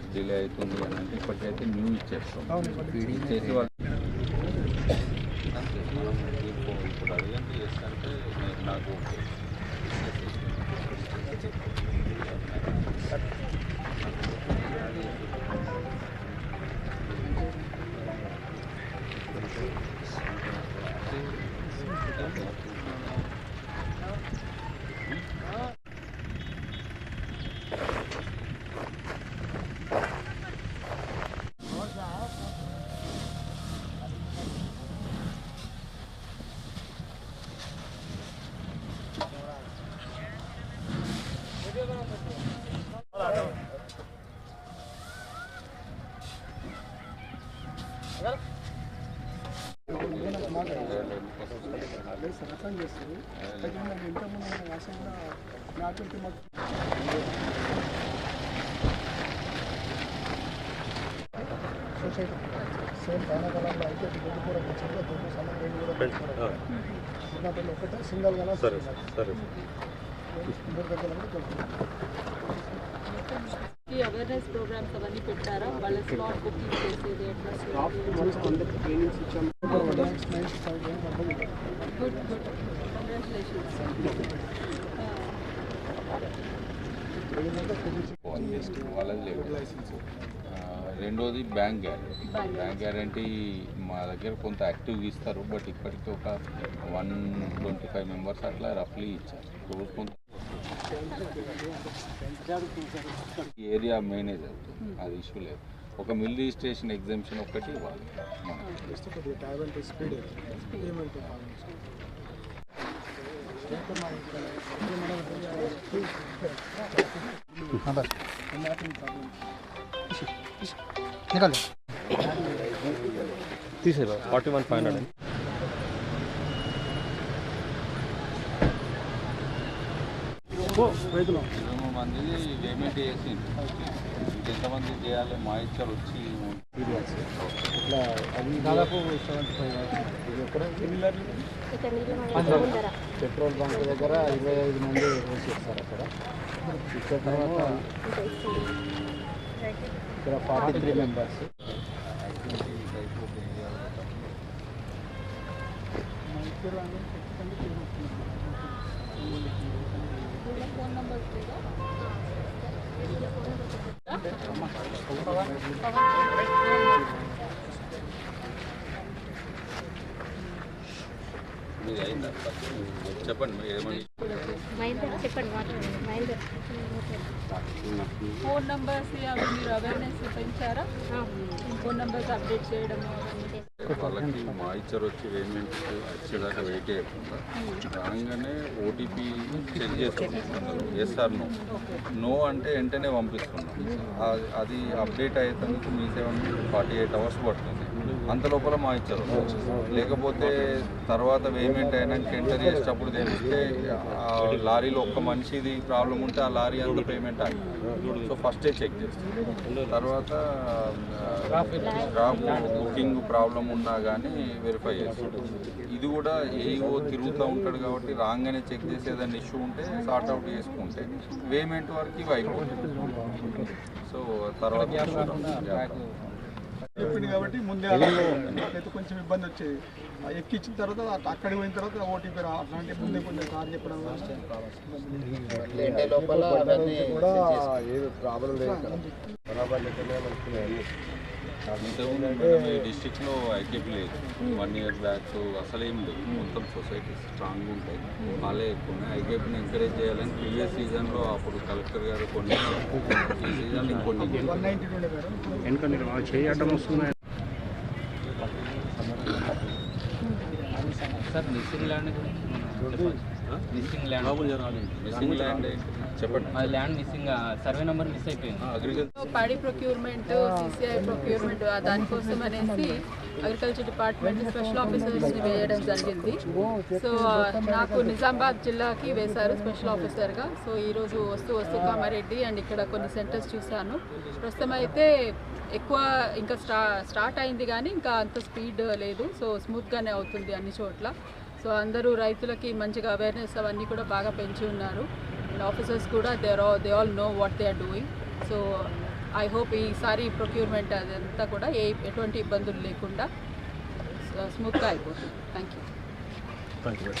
వాళ్ళకి డిలే అవుతుంది అని అంటే ఇప్పటికైతే న్యూ ఇచ్చేస్తాం ఇచ్చేసి వాళ్ళు అంతే మనం ఇప్పుడు ఇప్పుడు అడిగంటే చేస్తుంటే నేను నాకు ఓకే సేమ్ వానాకాలంలో అయితే దుడ్డు కూడా వచ్చింది దుడ్డు సన్న రేణు కూడా పెట్టుకోవడం ఉన్నప్పుడు ఒకటే సింగల్గా సరే. సరే. మూడు దగ్గర కూడా దొరుకుతుంది ఈ అవేర్నెస్ ప్రోగ్రామ్స్ అవన్నీ పెట్టారా? వాళ్ళ స్లాట్ బుకింగ్ చేసేది గుడ్ గుడ్ కంగ్రాచులేషన్స్ ఆ, రెండోది బ్యాంక్ గ్యారెంటీ బ్యాంక్ గ్యారెంటీ మా దగ్గర కొంత యాక్టివ్గా ఇస్తారు బట్ ఇప్పటికీ ఒక వన్ ట్వంటీ ఫైవ్ మెంబర్స్ అట్లా రఫ్లీ ఇచ్చారు. రోజు కొంత ఏరియా మేనేజర్ అది ఇష్యూ లేదు ఒక మిల్ రిజిస్ట్రేషన్ ఎగ్జామ్షన్ ఒక్కటి ఇవ్వాలి మనకి. జస్ట్ కొద్దిగా ట్యాబ్ అంటే స్పీడ్ ఏమంటే తీసేరా ఫార్టీ వన్ ఫైవ్ హండ్రెడ్ ఇరవై మంది పేమెంట్ చేసి ఎంతమంది చేయాలి మా ఇచ్చారు వచ్చి ఇట్లా అది దాదాపు సెవెంటీ ఫైవ్ పెట్రోల్ బంక్ దగ్గర ఇరవై ఐదు మంది వేసి చేస్తారు అక్కడ. ఇక్కడ తర్వాత ఇక్కడ ఫార్టీ త్రీ మెంబర్స్ నెంబర్ మీది అయిందా చెప్పండి ఫోన్ నెంబర్స్ అవి మీరు అవేర్నెస్ పెంచారా? ఫోన్ నెంబర్స్ అప్డేట్ చేయడం వాళ్ళకి మా ఇచ్చారు వచ్చి పేమెంట్ వచ్చేదాకా వెయిట్ చేయకుండా రాగానే ఓటీపీ చెక్ చేసుకుంటున్నారు. ఎస్ ఆర్ నో నో అంటే వెంటనే పంపిస్తున్నాం అది అప్డేట్ అయ్యేందుకు మీ సెవెన్ ఫార్టీ ఎయిట్ అవర్స్ పడుతుంది. అంత లోపల మా ఇచ్చారు. లేకపోతే తర్వాత పేమెంట్ అయినాక ఎంటర్ చేసేటప్పుడు తెలిస్తే ఆ లారీలో ఒక్క మనిషిది ప్రాబ్లం ఉంటే ఆ లారీ అంతా పేమెంట్ ఆగి సో ఫస్టే చెక్ చేస్తాం తర్వాత క్రాప్ బుకింగ్ ప్రాబ్లం ఉన్నా కానీ వెరిఫై చేస్తాం ఇది కూడా ఏవో తిరుగుతూ ఉంటాడు కాబట్టి రాగానే చెక్ చేసి ఏదైనా ఇష్యూ ఉంటే సార్ట్ అవుట్ చేసుకుంటే పేమెంట్ వరకు ఇవి అయిపోతుంది సో తర్వాత చెప్పింది కాబట్టి ముందే అయితే కొంచెం ఇబ్బంది వచ్చేది. ఆ ఎక్కించిన తర్వాత అక్క- అక్కడికి పోయిన తర్వాత ఓటీపీ రా అట్లాంటి ముందే కొంచెం సార్ చెప్పడం కూడా ఏది ప్రాబ్లం లేదు ఇంతకుముందు మేడం ఈ డిస్టిక్లో ఐకేపీ లేదు. వన్ ఇయర్ బ్యాక్ అసలు ఏం లేదు. మొత్తం సొసైటీస్ స్ట్రాంగ్ ఉంటాయి. వాళ్ళే ఎక్కువ ఉన్నాయి ఐకేపీని ఎంకరేజ్ చేయాలని ప్రీవియస్ సీజన్లో అప్పుడు కలెక్టర్ గారు కొన్ని ఈ సీజన్ ఇంకొన్ని ఎందుకంటే చేయటం వస్తుంది sir missing land missing land missing land చెప్పండి. మా land missing survey number miss అయిపోయింది. అగ్రికల్చర్ పాడి ప్రొక్యూర్మెంట్ సిసిఐ ప్రొక్యూర్మెంట్ దానికోసం అనేసి అగ్రికల్చర్ డిపార్ట్మెంట్ స్పెషల్ ఆఫీసర్స్ని వేయడం జరిగింది. సో నాకు నిజామాబాద్ జిల్లాకి వేశారు స్పెషల్ ఆఫీసర్గా సో ఈరోజు వస్తూ వస్తూ కామారెడ్డి అండ్ ఇక్కడ కొన్ని సెంటర్స్ చూశాను. ప్రస్తుతం అయితే ఎక్కువ ఇంకా స్టా స్టార్ట్ అయింది కానీ ఇంకా అంత స్పీడ్ లేదు. సో స్మూత్గానే అవుతుంది అన్ని చోట్ల. సో అందరూ రైతులకి మంచిగా అవేర్నెస్ అవన్నీ కూడా బాగా పెంచి ఉన్నారు. అండ్ ఆఫీసర్స్ కూడా they are they all know what they are doing so I hope ఈసారి ప్రొక్యూర్మెంట్ అదంతా కూడా ఏ ఎటువంటి ఇబ్బందులు లేకుండా స్మూత్గా అయిపోతుంది థ్యాంక్ యూ థ్యాంక్ యూ